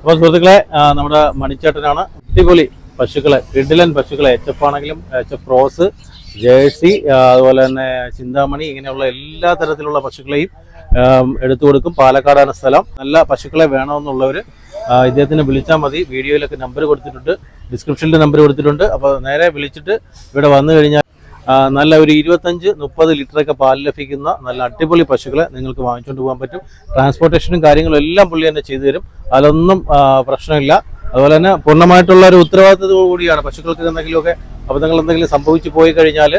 അപ്പോൾ സുഹൃത്തുക്കളെ നമ്മുടെ മണിച്ചേട്ടനാണ് അടിപൊളി പശുക്കളെ കിഡിലൻ പശുക്കളെ എച്ച് എഫ് ആണെങ്കിലും എച്ച് എഫ് റോസ് ജേഴ്സി അതുപോലെ തന്നെ ചിന്താമണി ഇങ്ങനെയുള്ള എല്ലാ തരത്തിലുള്ള പശുക്കളെയും എടുത്തു കൊടുക്കും. പാലക്കാടാണ് സ്ഥലം. നല്ല പശുക്കളെ വേണമെന്നുള്ളവർ ഇദ്ദേഹത്തിന് വിളിച്ചാൽ മതി. വീഡിയോയിലൊക്കെ നമ്പർ കൊടുത്തിട്ടുണ്ട്. ഡിസ്ക്രിപ്ഷനിൽ നമ്പർ കൊടുത്തിട്ടുണ്ട്. അപ്പോൾ നേരെ വിളിച്ചിട്ട് ഇവിടെ വന്നു കഴിഞ്ഞാൽ നല്ല ഒരു ഇരുപത്തഞ്ച് മുപ്പത് ലിറ്ററൊക്കെ പാൽ ലഭിക്കുന്ന നല്ല അടിപൊളി പശുക്കളെ നിങ്ങൾക്ക് വാങ്ങിച്ചുകൊണ്ട് പോകാൻ പറ്റും. ട്രാൻസ്പോർട്ടേഷനും കാര്യങ്ങളും എല്ലാം പുള്ളി തന്നെ ചെയ്തു തരും. അതിലൊന്നും പ്രശ്നമില്ല. അതുപോലെ തന്നെ പൂർണമായിട്ടുള്ള ഒരു ഉത്തരവാദിത്തത്തോടു കൂടിയാണ് പശുക്കൾക്ക് എന്തെങ്കിലുമൊക്കെ അബദ്ധങ്ങൾ എന്തെങ്കിലും സംഭവിച്ചു പോയി കഴിഞ്ഞാൽ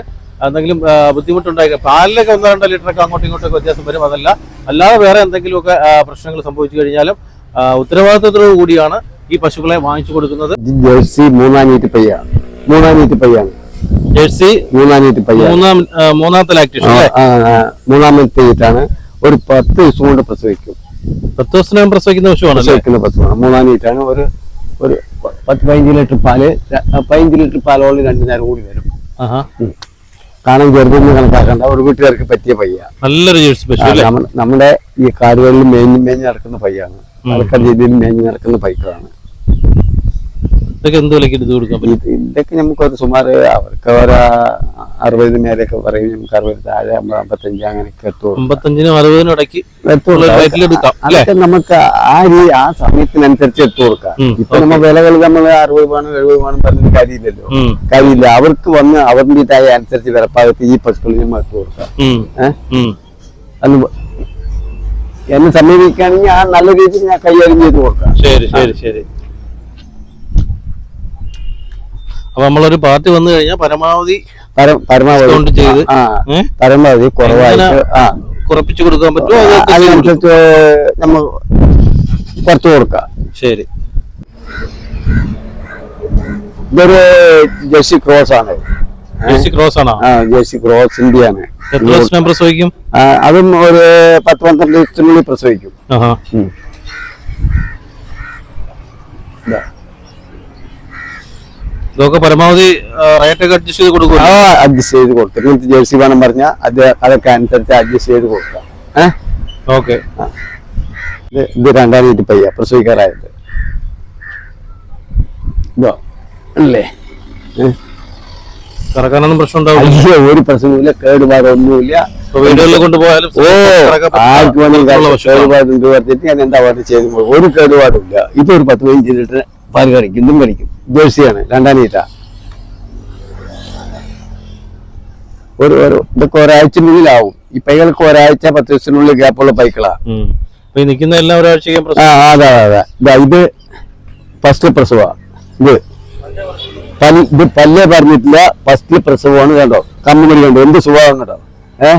എന്തെങ്കിലും ബുദ്ധിമുട്ടുണ്ടായി പാലിലൊക്കെ ഒന്നോ രണ്ടോ ലിറ്ററൊക്കെ അങ്ങോട്ടും ഇങ്ങോട്ടൊക്കെ വ്യത്യാസം വരും. അതല്ല അല്ലാതെ വേറെ എന്തെങ്കിലുമൊക്കെ പ്രശ്നങ്ങൾ സംഭവിച്ചു കഴിഞ്ഞാലും ആ, ഉത്തരവാദിത്തത്തോടു കൂടിയാണ് ഈ പശുക്കളെ വാങ്ങിച്ചു കൊടുക്കുന്നത്. ജേഴ്സി മൂന്നാം നീറ്റ് പയ്യാണ്. മൂന്നാം നീറ്റ് പയ്യാണ്. ജേഴ്സി പയ്യ മൂന്നാം മൂന്നാമത്തെ ലാക്ടേഷൻ മൂന്നാമത്തെ ഈറ്റാണ് ഒരു പത്ത് ദിവസം കൊണ്ട് പ്രസവിക്കും. പത്ത് ദിവസം പ്രസവിക്കുന്ന പശുവാണ് പ്രസവിക്കുന്ന പശുവാണ്. മൂന്നാനീറ്റാണ് ഒരു ഒരു പ- പത്ത് പതിനഞ്ച് ലിറ്റർ പാൽ പതിനഞ്ച് ലിറ്റർ പാലോളം രണ്ടു നേരം കൂടി വരും. കാണാൻ ചെറുതൊന്നും കണക്കാക്കണ്ട. ഒരു വീട്ടുകാർക്ക് പറ്റിയ പയ്യ. നല്ലൊരു ജേഴ്സി പശു നമ്മുടെ ഈ കാടുകളിൽ മേഞ്ഞ് മേഞ്ഞ് നടക്കുന്ന പയ്യാണ്. പാലക്കാട് ജില്ലയിൽ മേഞ്ഞ് നടക്കുന്ന പൈക്കളാണ് ഇതൊക്കെ എന്ത് വിലക്ക് എടുത്ത് കൊടുക്കാൻ പറ്റും? ഇതൊക്കെ ഇതൊക്കെ നമുക്കൊരു സുമാറ് അവർക്ക് ഒരു അറുപതിന് മേലെയൊക്കെ പറയും നമുക്ക് അറുപത് താഴെ അമ്പത് അമ്പത്തഞ്ച് അങ്ങനെയൊക്കെ എത്തുള്ളൂ. അമ്പത്തഞ്ചിനും അറുപതിനും ഇടയ്ക്ക് അതൊക്കെ നമുക്ക് ആ രീതി ആ സമയത്തിനനുസരിച്ച് എത്തു കൊടുക്കാം. ഇപ്പൊ നമ്മ വിലകൾ നമ്മൾ അറുപത് വേണം എഴുപത് വേണം പറഞ്ഞിട്ട് കാര്യമില്ലല്ലോ. കാര്യമില്ല. അവർക്ക് വന്ന് അവരുടേതായ അനുസരിച്ച് വിലപ്പാകത്ത് ഈ പശുക്കളിൽ നമ്മൾ എത്തു കൊടുക്കാം. അത് എന്നെ സമീപിക്കുകയാണെങ്കിൽ ആ നല്ല രീതിയിൽ ഞാൻ കൈകാര്യം ചെയ്ത് കൊടുക്കാം. ശരി ശരി ശരി. അപ്പൊ നമ്മളൊരു പാർട്ടി വന്നു കഴിഞ്ഞാൽ പരമാവധി പരമാവധി. ചെയ്ത് പരമാവധി കുറവായിട്ട് കുറപ്പിച്ചു കൊടുക്കാൻ പറ്റുമോ അതിനനുസരിച്ച് നമ്മൾ കുറച്ച് കൊടുക്കാം. ശരി. ഇതൊരു ജേഴ്സി ക്രോസ് ആണ്. ജേഴ്സി ക്രോസ് ആണോ? ജേഴ്സി ക്രോസ് ഇന്ത്യയാണ്. എത്ര ദിവസം പ്രസവിക്കും? അതും ഒരു പത്ത് പന്ത്രണ്ട് ദിവസത്തിനുള്ളിൽ പ്രസവിക്കും. ഇതൊക്കെ പരമാവധി റേറ്റ് ഒക്കെ അഡ്ജസ്റ്റ് ചെയ്ത് കൊടുക്കും ആ അഡ്ജസ്റ്റ് ചെയ്ത് കൊടുക്കും. ഇങ്ങനത്തെ ജേഴ്സി വേണം പറഞ്ഞാൽ അത് അതൊക്കെ അനുസരിച്ച് അഡ്ജസ്റ്റ് ചെയ്ത് കൊടുക്കാം. ഏഹ് ഓക്കെ. ഇത് ഇത് രണ്ടാം തീയതി പയ്യ പ്രസവിക്കാറായത്. ഇതോ അല്ലേ? കറക്കാനൊന്നും പ്രശ്നം ഉണ്ടാവില്ല ഒരു പ്രശ്നമില്ല കേടുപാടൊന്നുമില്ല. ഇപ്പൊ വീടുകളിൽ കൊണ്ടുപോയാലും ഓ ആർക്ക് വേണമെങ്കിലും. കേടുപാടുണ്ട് പറഞ്ഞിട്ട് ഞാൻ എന്താ പാട്ട് ചെയ്തു ഒരു കേടുപാടുമില്ല. ഇതൊരു പത്ത് പതിനഞ്ച് ലിറ്റർ പാൽ കടിക്കും ഇതും കടിക്കും. ജേഴ്സിയാണ് രണ്ടാം നീറ്റ ഒരു ഒരു ഇതൊക്കെ ഒരാഴ്ചനുള്ളിലാവും ഈ പൈകൾക്ക് ഒരാഴ്ച പത്ത് ദിവസത്തിനുള്ളിൽ ഗ്യാപ്പുള്ള പൈക്കളാണ് നിൽക്കുന്ന എല്ലാം അതെ അതെ ഇതാ ഇത് ഫസ്റ്റ് പ്രസവ. ഇത്. പല്ല് ഇത് പല്ലേ പറഞ്ഞിട്ടില്ല. ഫസ്റ്റ് പ്രസവമാണ് കണ്ടോ? കമ്മുമണി കണ്ടോ? എന്ത് സുഖമാണ് കേട്ടോ ഏ?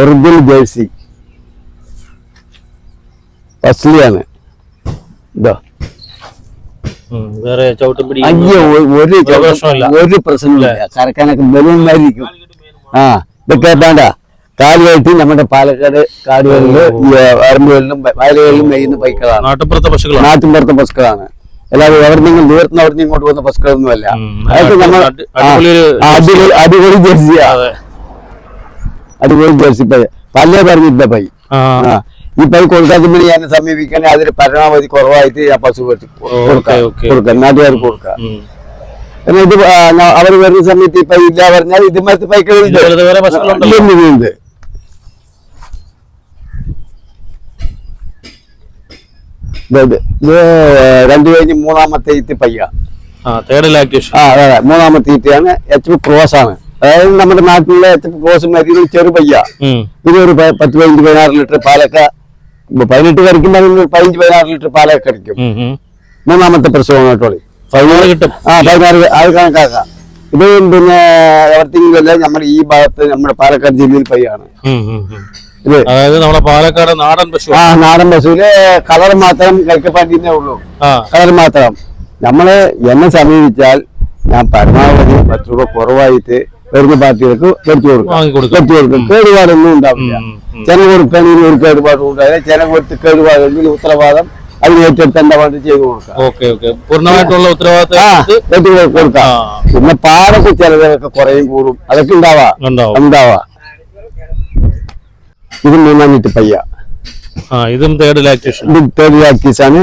Original jersey. ഫസ്റ്റിലാണ് ഇതാ. വേറെ ചവിട്ടും പിടി അയ്യോ ഒരു ഒരു പ്രശ്നമില്ല. കറക്കാനൊക്കെ ബലൂന്നായിരിക്കും ആ ഇതൊക്കെ വേണ്ട കാലുമായിട്ട് നമ്മുടെ പാലക്കാട് കാടുകളിൽ വരമ്പുകളിലും വയലുകളിലും മെയ്യുന്ന പൈക്കളാണ്. നാട്ടുപുറത്തെ പശുക്കളാണ്. നാട്ടിൻപുറത്തെ പശുക്കളാണ് അല്ലാതെ എവിടെന്നെങ്കിലും ദൂരത്തുനിന്ന് അവിടെ ഇങ്ങോട്ട് പോകുന്ന പശുക്കളൊന്നുമല്ല. അതൊക്കെ നമ്മൾ അടി- അടിപൊളി ജേഴ്സിയാ. അടിപൊളി ജേഴ്സി പൈ പല്ലേ പറഞ്ഞില്ല പൈ ആ. ആ ഈ പൈ കൊടുക്കാത്തുമ്പോൾ ഞാൻ സമീപിക്കണേ അതിന് പരമാവധി കുറവായിട്ട് ഞാൻ പശു കൊടുക്കാം. നാട്ടുകാർക്ക് കൊടുക്കാം. പിന്നെ ഇത് അവർ വരുന്ന സമയത്ത് ഇപ്പൊ ഇല്ല പറഞ്ഞാൽ ഇത് മറ്റു ഇത് രണ്ടു കഴിഞ്ഞ് മൂന്നാമത്തെ ഈറ്റ് പയ്യ. മൂന്നാമത്തെ ഈറ്റാണ്. എച്ച് ക്രോസ് ആണ്. അതായത് നമ്മുടെ നാട്ടിലെ എച്ച് ക്രോസ് മരുന്ന് ചെറു പയ്യ. ഇത് ഒരു പത്ത് പതിനഞ്ച് പതിനാറ് ലിറ്റർ പാലൊക്കെ ഇപ്പൊ പതിനെട്ട് അതിന് പതിനഞ്ച് പതിനാറ് ലിറ്റർ പാലൊക്കെ കടിക്കും മൂന്നാമത്തെ പ്രസവം കേട്ടോളി പതിനാറ് കിട്ടും. ആ പതിനാറ് അത് കണക്കാക്കാം. ഇത് പിന്നെ എവിടത്തെങ്കിലും അല്ല നമ്മുടെ ഈ ഭാഗത്ത് നമ്മുടെ പാലക്കാട് ജില്ലയിൽ പയ്യാണ്. അതായത് നമ്മുടെ പാലക്കാട് നാടൻ പശു ആ നാടൻ പശുവിൽ കളർ മാത്രം കഴിക്കപ്പാറ്റിന്നേ ഉള്ളൂ. കളർ മാത്രം. നമ്മൾ എന്നെ സമീപിച്ചാൽ ഞാൻ പരമാവധി പത്ത് രൂപ കുറവായിട്ട് വരുന്ന പാർട്ടികൾക്ക് വെച്ചു കൊടുക്കും. വെച്ചു കൊടുക്കും. കേടുപാടൊന്നും ഉണ്ടാവില്ല. ചെന കൊടുക്കുകയാണെങ്കിൽ ഒരു കേടുപാട് ഉണ്ടാവില്ല. ചെന കൊടുത്ത് കേടുപാടെങ്കിൽ ഉത്തരവാദം അതിന് ഏറ്റെടുത്ത് എന്താ വേണ്ടി ചെയ്തു കൊടുക്കാം. പൂർണമായിട്ടുള്ള ഉത്തരവാദിത്തം കൊടുക്കാം. പിന്നെ പാടൊക്കെ ചിലതൊക്കെ കുറയും കൂടും. അതൊക്കെ ഉണ്ടാവാ. ഉണ്ടാവും. ഇത് മൂന്നാം നീറ്റ് പയ്യ ഇതും തേർഡ് ലാക്ടേഷൻ ഇത് തേർഡ് ലാക്ടീസ് ആണ്.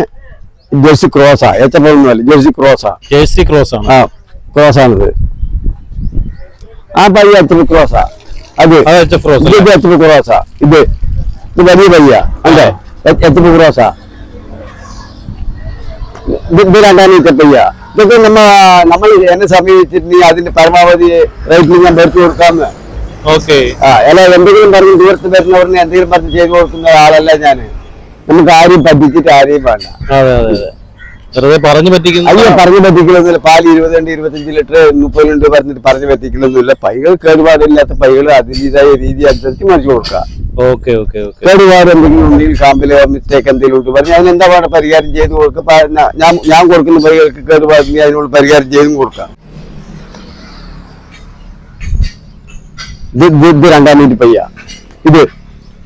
ജേഴ്സി ക്രോസാ. ഏറ്റവും ഒന്നുമല്ല. ജേഴ്സി ക്രോസാ. ജേഴ്സി ക്രോസ് ആണ് ആ ക്രോസാണിത്. ആ പയ്യ അത്ര ക്രോസാ? അത്. എഫ് റോസ് ഇത് ഇത് ഇത് വലിയ പയ്യ. അല്ലേ എച്ചപ്പ് ക്രോസാ ഇത് പയ്യ. ഇതൊക്കെ നമ്മ നമ്മൾ എന്നെ സമീപിച്ചിട്ടുണ്ടെങ്കിൽ അതിന്റെ പരമാവധി റേറ്റിൽ ഞാൻ വരുത്തി കൊടുക്കാമെന്ന് ഓക്കെ. ആ അല്ല എന്തെങ്കിലും പറഞ്ഞ് ദൂരത്ത് വരുന്നവരിന് എന്തെങ്കിലും പറഞ്ഞ് ചെയ്ത് കൊടുക്കുന്ന ആളല്ല ഞാൻ. നമുക്ക് ആരെയും പറ്റിച്ചിട്ട് ആരെയും വേണ്ട. അതെ അതെ. വെറുതെ പറഞ്ഞു പറ്റിക്കുന്ന. അയ്യോ പറഞ്ഞു പറ്റിക്കലൊന്നുമില്ല പാൽ ഇരുപതുണ്ട് ഇരുപത്തഞ്ച് ലിറ്റർ മുപ്പതുണ്ട് പറഞ്ഞിട്ട് പറഞ്ഞു പറ്റിക്കലൊന്നുമില്ല പൈകൾ കേടുപാടില്ലാത്ത പൈകൾ അതിന്റെതായ രീതി അനുസരിച്ച് മറിച്ചു കൊടുക്കുക. Okay okay okay. കേടുപാട് എന്തെങ്കിലും ഉണ്ടെങ്കിൽ കാമ്പിലോ മിസ്റ്റേക്ക് എന്തെങ്കിലും ഉണ്ട് പറഞ്ഞു അതിനെന്താ പാടെ പരിഹാരം ചെയ്ത് കൊടുക്കുക? ഞാൻ ഞാൻ കൊടുക്കുന്ന പൈകൾക്ക് കേടുപാടില്ല അതിനോട് പരിഹാരം ചെയ്തും കൊടുക്കാം ഇത് ഇത് ഇത് രണ്ടാം മിനിറ്റ് പയ്യ. ഇത്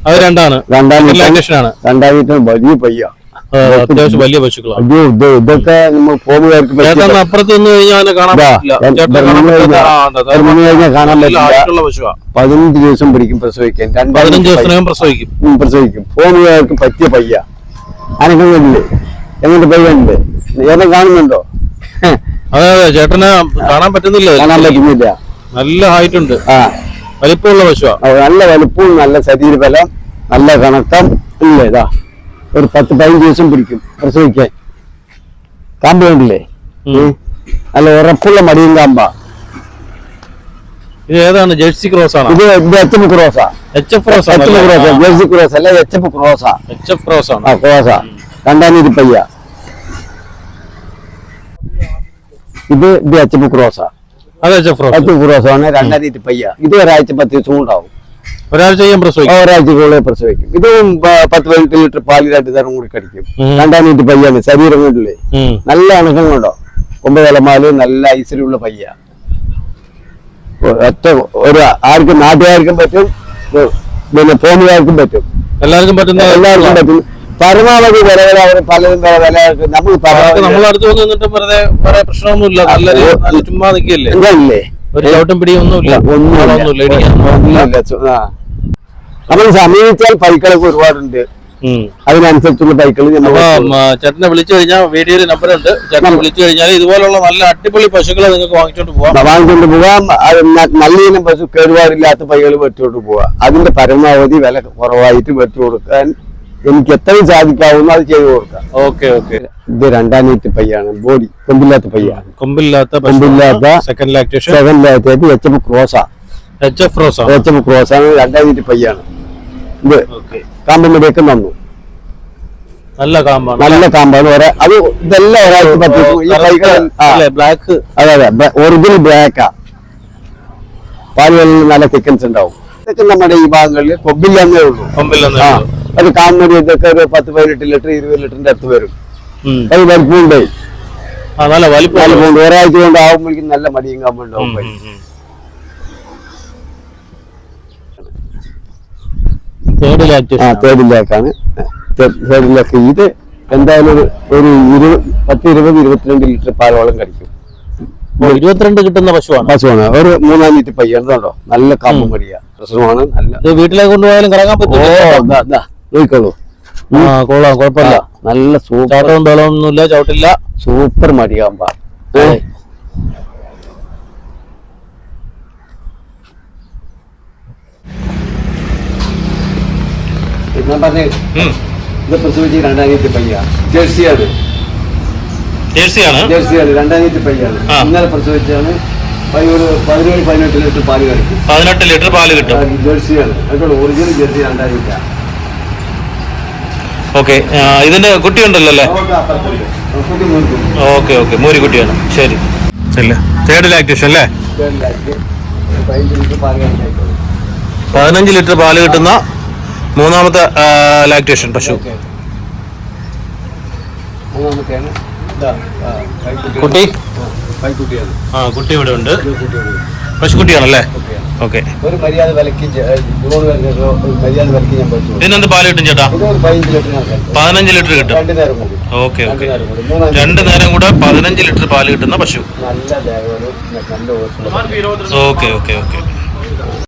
അത് രണ്ടാണ്. രണ്ടാം മിനിറ്റ് രണ്ടാം മിനിറ്റ് വലിയ പയ്യ. അത്യാവശ്യം വലിയ പശുക്കളാണ്. അയ്യോ ഇത് ഇതൊക്കെ നമ്മൾ പോകുന്നവർക്ക് ചേട്ടൻ അപ്പുറത്ത് നിന്ന് കഴിഞ്ഞാൽ അതിനെ കാണാൻ പറ്റില്ല. ചേട്ടനെ കാണാൻ പറ്റില്ല. കഴിഞ്ഞാ- ആ, അതെ, അതെ. ഞാൻ നിന്ന് കഴിഞ്ഞാ കാണാൻ നല്ല പറ്റില്ല. ആയിട്ടുള്ള പശുവാ. പതിനഞ്ച് ദിവസം പിടിക്കും പ്രസവിക്കാൻ. പതിനഞ്ച് ദിവസത്തിനകം പ്രസവിക്കും. ഉം, പ്രസവിക്കും. പോകുന്നവർക്ക് പറ്റിയ പയ്യ. അനക്കമില്ലേ എങ്ങനെ പയ്യുണ്ട്? ഏറെ കാണുന്നുണ്ടോ? അതെ അതെ ചേട്ടന് കാണാൻ പറ്റുന്നില്ല. കാണാൻ പറ്റുന്നില്ല. നല്ല ഹൈറ്റ് ഉണ്ട്. ആ. വലിപ്പമുള്ള പശുവാ. അത് നല്ല വലുപ്പവും നല്ല ശരീരബലം നല്ല കണക്കം. ഇല്ലേ ഇതാ. ഒരു പത്ത് പതിനഞ്ച് ദിവസം പിടിക്കും പ്രസവിക്കാൻ. കാമ്പ് കണ്ടില്ലേ? അല്ല ഉറപ്പുള്ള മടിയും കാമ്പാ. ഇത് ഏതാണ്? ജേഴ്സി ക്രോസ് ആണ്? ഇത് H F cross. H F cross H F cross. ആണ് ജേഴ്സി ക്രോസ്. അല്ല H F cross. H F cross ആണ്? ആ ക്രോസാ. രണ്ടാം തീയതി പയ്യ. ഇത് ഇത് എച്ചപ്പ് ക്രോസാ. അത് H F cross. H F ക്രോസാണ്. രണ്ടാം തീയതി പയ്യ. ഇത് ഒരാഴ്ച പത്ത് ദിവസം ഉണ്ടാവും ഒരാഴ്ച ചെയ്യാൻ പ്രസവിക്കും. ഒരാഴ്ചക്കുള്ളിൽ പ്രസവിക്കും. ഇത് പത്ത് പതിനെട്ട് ലിറ്റർ പാൽ രണ്ട് തരം കൂടി കടിക്കും. രണ്ടാം തീയതി പയ്യാണ്. ശരീരം കൊണ്ടില്ലേ? നല്ല അണുക്കം കൊണ്ടോ ഒമ്പത് നല്ല ഐശ്വര്യമുള്ള പയ്യ. ഒറ്റ ഒരു ആർക്കും നാട്ടുകാർക്കും പറ്റും പിന്നെ ഫോമുകാർക്കും പറ്റും. എല്ലാവർക്കും പറ്റുന്ന എല്ലാവർക്കും പറ്റും. പരമാവധി വിലകൾ അവർ പലതും വില വില നമ്മൾ അവർക്ക് നമ്മളെ അടുത്ത് നിന്നിട്ട് വെറുതെ വേറെ പ്രശ്നമൊന്നുമില്ല. നല്ല ചുമ്മാ നിൽക്കില്ലേ ഒരു ചവിട്ടും പിടിയൊന്നുമില്ല ഒന്നുമില്ല. ഒന്നുമില്ല ഇടിക്കാനൊന്നുമില്ല ഒന്നുമില്ല ചു- ആ. നമ്മൾ സമീപിച്ചാൽ പൈക്കളൊക്കെ ഒരുപാടുണ്ട്. അതിനനുസരിച്ചുള്ള പൈക്കൾ അപ്പൊ നമ്മൾ ചേട്ടനെ വിളിച്ചു കഴിഞ്ഞാൽ വീഡിയോയിൽ നമ്പർ ഉണ്ട് ചേട്ടനെ വിളിച്ചു കഴിഞ്ഞാൽ ഇതുപോലുള്ള നല്ല അടിപൊളി പശുക്കളെ നിങ്ങൾക്ക് വാങ്ങിച്ചോണ്ട് പോവാം. വാങ്ങിച്ചോണ്ട് പോവാം. നല്ല ഇനം പശു കേടുപാടില്ലാത്ത പൈകൾ വെട്ടിയോട്ട് പോവാം. അതിന്റെ പരമാവധി വില കുറവായിട്ട് വെട്ടി കൊടുക്കാൻ എനിക്ക് എത്ര സാധിക്കാവുന്ന അത് ചെയ്തു കൊടുക്കാം. Okay okay. ഇത് രണ്ടാം നീറ്റ് പയ്യാണ്. ബോഡി കൊമ്പില്ലാത്ത പയ്യാണ്. കൊമ്പില്ലാത്ത കൊമ്പില്ലാത്ത second lactation second lactation H F ക്രോസാ. H F cross ആണ്? എച്ച് എഫ് പയ്യാണ്. ഇത് നല്ല കാമ്പാണ് നല്ല കാമ്പാണ്. ഒരേ അത് ഇതെല്ലാം ബ്ലാക്ക് ഒറിജിനൽ ബ്ലാക്കാ പാലുകളിൽ നല്ല തിക്കൻസ് ഉണ്ടാവും. ഇതൊക്കെ നമ്മുടെ ഈ ഭാഗങ്ങളിൽ കൊമ്പില്ലെന്നേ ഉള്ളൂ. കൊമ്പില്ലെന്ന് അത് കാമടി ഇതൊക്കെ ഒരു പത്ത് പതിനെട്ട് ലിറ്റർ ഇരുപത് ലിറ്ററിന്റെ അടുത്ത് വരും. അത് വലിപ്പമുണ്ട്. ആ നല്ല വലിപ്പം ഒരാഴ്ച കൊണ്ട് ആകുമ്പോഴേക്കും നല്ല മടിയും കാമ്പുണ്ടാവും തേർഡ് ആ തേർഡിലേക്കാണ്. തേർഡിലേക്ക്. ഇത് എന്തായാലും ഒരു ഇരുപത് പത്ത് ഇരുപത് ഇരുപത്തിരണ്ട് ലിറ്റർ പാലോളം കഴിക്കും. ഇരുപത്തിരണ്ട് കിട്ടുന്ന പശുവാണ്? പശുവാണ്. ഒരു മൂന്നാം നീറ്റ് പയ്യുണ്ടോ നല്ല കാമ്പും മടിയ. പ്രശ്നമാണ്. നല്ല വീട്ടിലേക്ക് കൊണ്ടുപോയാലും കറങ്ങാൻ പറ്റില്ല പറ്റും നോക്കിക്കോളൂ. കൊള്ളാം കുഴപ്പമില്ല. നല്ല സൂപ്പർ ചാട്ടവും ബലമൊന്നുമില്ല ചവിട്ടില്ല. സൂപ്പർ മടിയാമ്പ ഇത് പ്രസവിച്ച് രണ്ടായിരത്തി പയ്യ. ജേഴ്സിയാണ്. ജേഴ്സിയാണ്? ജേഴ്സിയാണ്. രണ്ടായിരത്തി പയ്യാണ്. ആ. ഇന്നലെ പ്രസവിച്ചാണ് പയ്യ ഒരു പതിനേഴ് പതിനെട്ട് ലിറ്റർ പാൽ പതിനെട്ട് ലിറ്റർ പാൽ കിട്ടും. ജേഴ്സിയാണ്. അതുകൊണ്ട് ഒറിജിനൽ ജേഴ്സി രണ്ടായിരത്തി ഓക്കെ. ഇതിന്റെ കുട്ടിയുണ്ടല്ലോ അല്ലേ? Okay okay. മൂരി കുട്ടിയാണ്. ശരി. തേർഡ് ലാക്ടേഷൻ അല്ലേ? പതിനഞ്ച് ലിറ്റർ പാൽ കിട്ടുന്ന മൂന്നാമത്തെ ലാക്ടേഷൻ പശു. കുട്ടി? ആ, കുട്ടി ഇവിടെ ഉണ്ട്. പശുക്കുട്ടിയാണല്ലേ? ഓക്കെ. ഇതിനെന്ത് പാൽ കിട്ടും ചേട്ടാ? പതിനഞ്ച് ലിറ്റർ കിട്ടും. രണ്ട് നേരം കൂടി. Okay okay. രണ്ടു നേരം കൂടെ പതിനഞ്ച് ലിറ്റർ പാൽ കിട്ടുന്ന പശു. Okay okay okay.